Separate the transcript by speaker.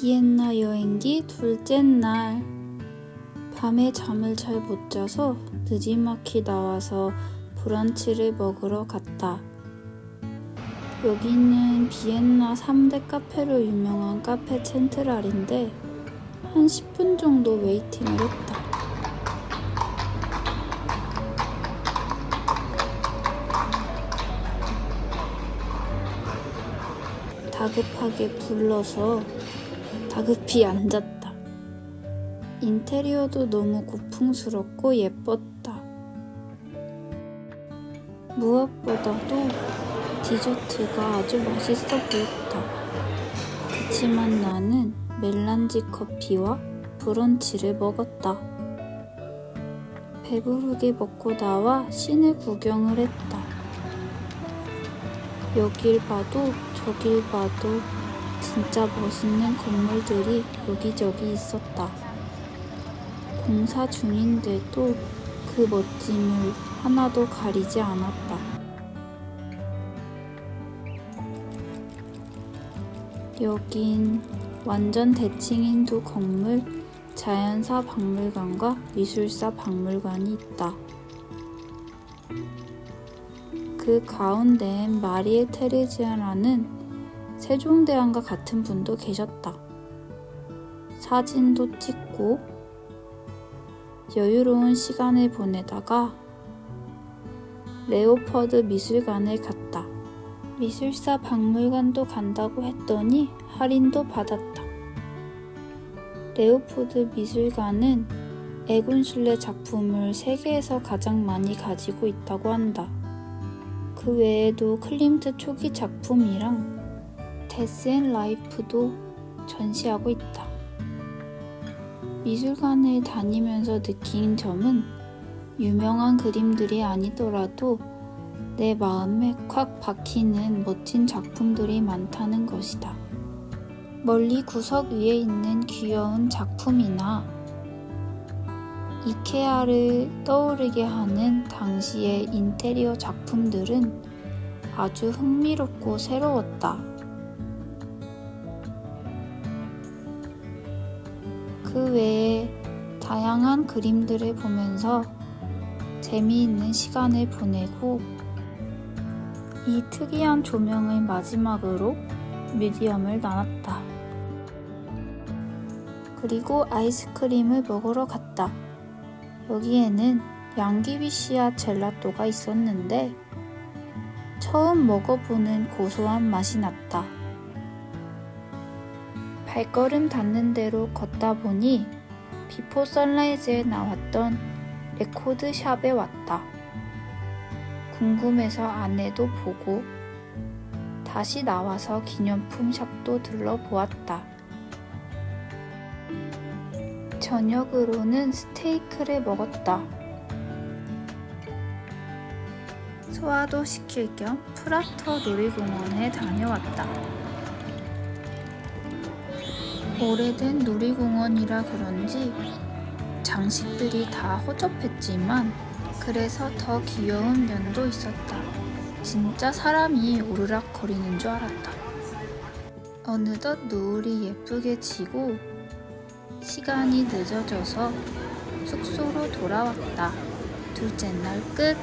Speaker 1: 비엔나 여행기 둘째 날 밤에 잠을 잘 못 자서 늦지막히 나와서 브런치를 먹으러 갔다. 여기는 비엔나 3대 카페로 유명한 카페 챈트랄인데 한 10분 정도 웨이팅을 했다. 다급하게 불러서 다급히 앉았다. 인테리어도 너무 고풍스럽고 예뻤다. 무엇보다도 디저트가 아주 맛있어 보였다. 그치만 나는 멜란지 커피와 브런치를 먹었다. 배부르게 먹고 나와 시내 구경을 했다. 여길 봐도 저길 봐도 진짜 멋있는 건물들이 여기저기 있었다. 공사 중인데도 그 멋짐을 하나도 가리지 않았다. 여긴 완전 대칭인 두 건물, 자연사 박물관과 미술사 박물관이 있다. 그 가운데엔 마리에 테레지아라는 세종대왕과 같은 분도 계셨다. 사진도 찍고 여유로운 시간을 보내다가 레오퍼드 미술관을 갔다. 미술사 박물관도 간다고 했더니 할인도 받았다. 레오포드 미술관은 에곤슐레 작품을 세계에서 가장 많이 가지고 있다고 한다. 그 외에도 클림트 초기 작품이랑 데스 앤 라이프도 전시하고 있다. 미술관을 다니면서 느낀 점은 유명한 그림들이 아니더라도 내 마음에 콱 박히는 멋진 작품들이 많다는 것이다. 멀리 구석 위에 있는 귀여운 작품이나 이케아를 떠오르게 하는 당시의 인테리어 작품들은 아주 흥미롭고 새로웠다. 그 외에 다양한 그림들을 보면서 재미있는 시간을 보내고 이 특이한 조명의 마지막으로 뮤지엄을 나눴다. 그리고 아이스크림을 먹으러 갔다. 여기에는 양귀비 씨앗 젤라또가 있었는데 처음 먹어보는 고소한 맛이 났다. 발걸음 닿는 대로 걷다 보니 비포 선라이즈에 나왔던 레코드 샵에 왔다. 궁금해서 안에도 보고 다시 나와서 기념품 샵도 둘러보았다. 저녁으로는 스테이크를 먹었다. 소화도 시킬 겸 프라터 놀이공원에 다녀왔다. 오래된 놀이공원이라 그런지 장식들이 다 허접했지만 그래서 더 귀여운 면도 있었다. 진짜 사람이 오르락거리는 줄 알았다. 어느덧 노을이 예쁘게 지고 시간이 늦어져서 숙소로 돌아왔다. 둘째 날 끝.